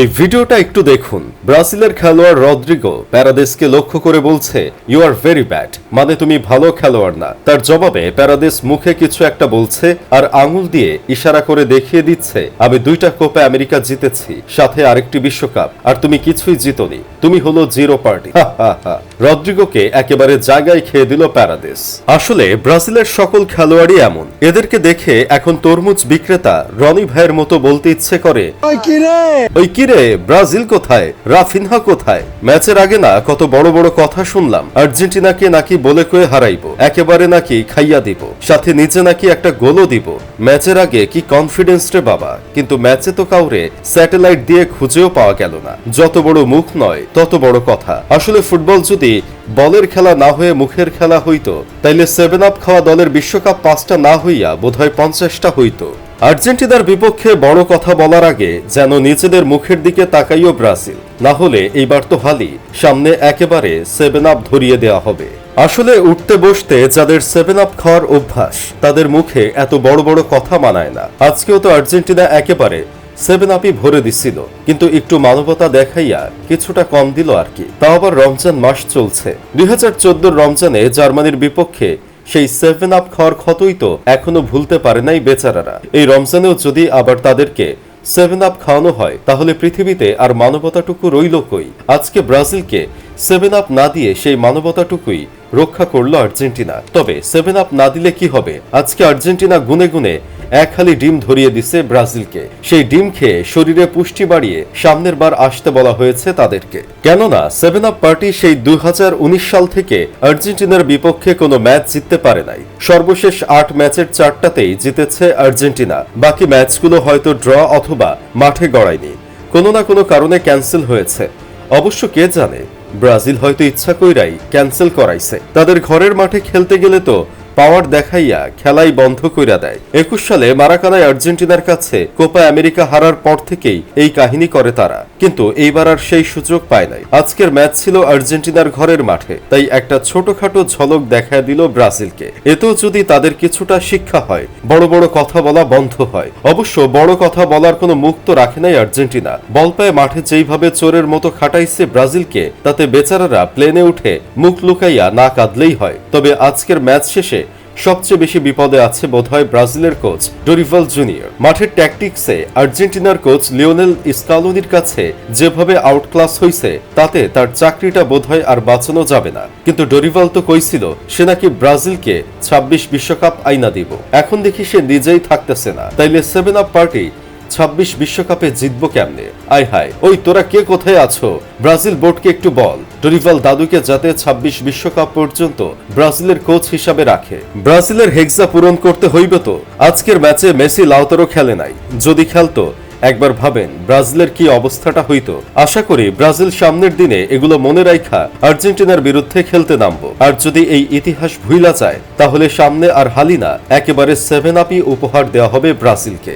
এই ভিডিওটা একটু দেখুন। ব্রাজিলের খেলোয়াড় রদ্রিগো প্যারাদেশকে লক্ষ্য করে বলছে ইউ আর ভেরি ব্যাড মানে তুমি ভালো খেলোয়াড় না। তার জবাবে প্যারাদেশ মুখে কিছু একটা বলছে আর আঙুল দিয়ে ইশারা করে দেখিয়ে দিচ্ছে, আমি দুইটা কোপে আমেরিকা জিতেছি, সাথে আরেকটি বিশ্বকাপ, আর তুমি কিছুই জিতনি। তুমি হলো জিরো পার্টি। রদ্রিগোকে একেবারে জায়গায় খেয়ে দিল প্যারাদেস আসলে ব্রাজিলের সকল খেলোয়াড়ই এমন। এদেরকে দেখে এখন তরমুজ বিক্রেতা রনি ভাইয়ের মতো বলতে ইচ্ছে করে ওই কিরে ব্রাজিল কোথায়? রাফিনহা কোথায়? ম্যাচের আগে না কত বড় বড় কথা শুনলাম আর্জেন্টিনাকে নাকি বলে কয়ে হারাইবো একেবারে নাকি খাইয়া দিব সাথে নিচে নাকি একটা গোলও দিব। ম্যাচের আগে কি কনফিডেন্স রে বাবা কিন্তু ম্যাচে তো কাউরে স্যাটেলাইট দিয়ে খুঁজেও পাওয়া গেল না। যত বড় মুখ নয় তত বড় কথা। আসলে ফুটবল যদি বলের খেলা না হয়ে মুখের খেলা হইতো। তাইলে সেভেন আপ খাওয়া দলের বিশ্বকাপ পাঁচটা না হইয়া বোধহয় পঞ্চাশটা হইতো। আর্জেন্টিনার বিপক্ষে বড় কথা বলার আগে যেন নিজেদের মুখের দিকে তাকাইও ব্রাজিল। না হলে এইবার তো হালি, সামনে একেবারে সেভেন আপ ধরিয়ে দেওয়া হবে। আসলে উঠতে বসতে যাদের সেভেন আপ খাওয়ার অভ্যাস, তাদের মুখে এত বড় বড় কথা মানায় না। আজকেও তো আর্জেন্টিনা একেবারে সেভেন আপই ভরে দিছিল, কিন্তু একটু মানবতা দেখাইয়া কিছুটা কম দিল আর কি। তাও আবার রমজান মাস চলছে। দুই হাজার রমজানে জার্মানির বিপক্ষে সেই সেভেন আপ খাওয়ার ক্ষতই তো এখনও ভুলতে পারে নাই বেচারারা। এই রমজানেও যদি আবার তাদেরকে সেভেন আপ খাওয়ানো হয়, তাহলে পৃথিবীতে আর মানবতাটুকু রইল কই? আজকে ব্রাজিলকে সেভেন আপ না দিয়ে সেই মানবতাটুকুই রক্ষা করল আর্জেন্টিনা। তবে সেভেন আপ না দিলে কি হবে? আজকে আর্জেন্টিনা গুনে গুনে এক হালি ডিম ধরিয়ে দিছে ব্রাজিলকে। সেই ডিম খেয়ে শরীরে পুষ্টি বাড়িয়ে সামনের বার আসতে বলা হয়েছে তাদেরকে। কেননা সেভেন আপ পার্টি সেই দুই সাল থেকে আর্জেন্টিনার বিপক্ষে কোনো ম্যাচ জিততে পারে নাই। সর্বশেষ আট ম্যাচের চারটাতেই জিতেছে আর্জেন্টিনা। বাকি ম্যাচগুলো হয়তো ড্র অথবা মাঠে গড়ায়নি। কোনো না কোনো কারণে ক্যান্সেল হয়েছে। অবশ্য কে জানে, ব্রাজিল হয়তো ইচ্ছা কইরাই ক্যান্সেল করাইছে। তাদের ঘরের মাঠে খেলতে গেলে তো পাওয়ার দেখাইয়া খেলাই বন্ধ কইরা দেয়। একুশ সালে মারাকানায় আর্জেন্টিনার কাছে কোপা আমেরিকা হারার পর থেকেই এই কাহিনী করে তারা। কিন্তু এইবার আর সেই সুযোগ পায় নাই। আজকের ম্যাচ ছিল আর্জেন্টিনার ঘরের মাঠে, তাই একটা ছোটখাটো ঝলক দেখায় দিল ব্রাজিলকে। এতেও যদি তাদের কিছুটা শিক্ষা হয়, বড় বড় কথা বলা বন্ধ হয়। অবশ্য বড় কথা বলার কোনো মুখ তো রাখে নাই আর্জেন্টিনা। বল পায়ে মাঠে যেইভাবে চোরের মতো খাটাইছে ব্রাজিলকে, তাতে বেচারারা প্লেনে উঠে মুখ লুকাইয়া না কাঁদলেই হয়। তবে আজকের ম্যাচ শেষে সবচেয়ে বেশি বিপদে আছে বোধহয় ব্রাজিলের কোচ ডোরিভাল জুনিয়র। মাঠের ট্যাকটিক্সে আর্জেন্টিনার কোচ লিওনেল ইস্কালোনির কাছে যেভাবে আউটক্লাস হয়েছে তাতে তার চাকরিটা বোধহয় আর বাঁচানো যাবে না। কিন্তু ডোরিভাল তো কইছিল সে নাকি ব্রাজিলকে ২৬ বিশ্বকাপ আইনা দিব। এখন দেখি সে নিজেই থাকতেছে না। তাইলে সেভেন আপ পার্টি ছাব্বিশ বিশ্বকাপে জিতবো কেমনে? আয় হায়, ওই তোরা কে কোথায় আছো? ব্রাজিল বোর্ডকে একটু বল। ডরিভাল দাদুকে যাতে ২৬ বিশ্বকাপ পর্যন্ত ব্রাজিলের কোচ হিসাবে রাখে। ব্রাজিলের হেক্সা পূরণ করতে হইবে তো? আজকের ম্যাচে মেসি লাউতারও খেলে নাই। যদি খেলতো, একবার ভাবেন ব্রাজিলের কি অবস্থাটা হইতো। আশা করি ব্রাজিল সামনের দিনে এগুলো মনে রাখা আর্জেন্টিনার বিরুদ্ধে খেলতে নামবো। আর যদি এই ইতিহাস ভুইলা যায়, তাহলে সামনে আর হালিনা একেবারে সেভেন আপই উপহার দেওয়া হবে ব্রাজিলকে।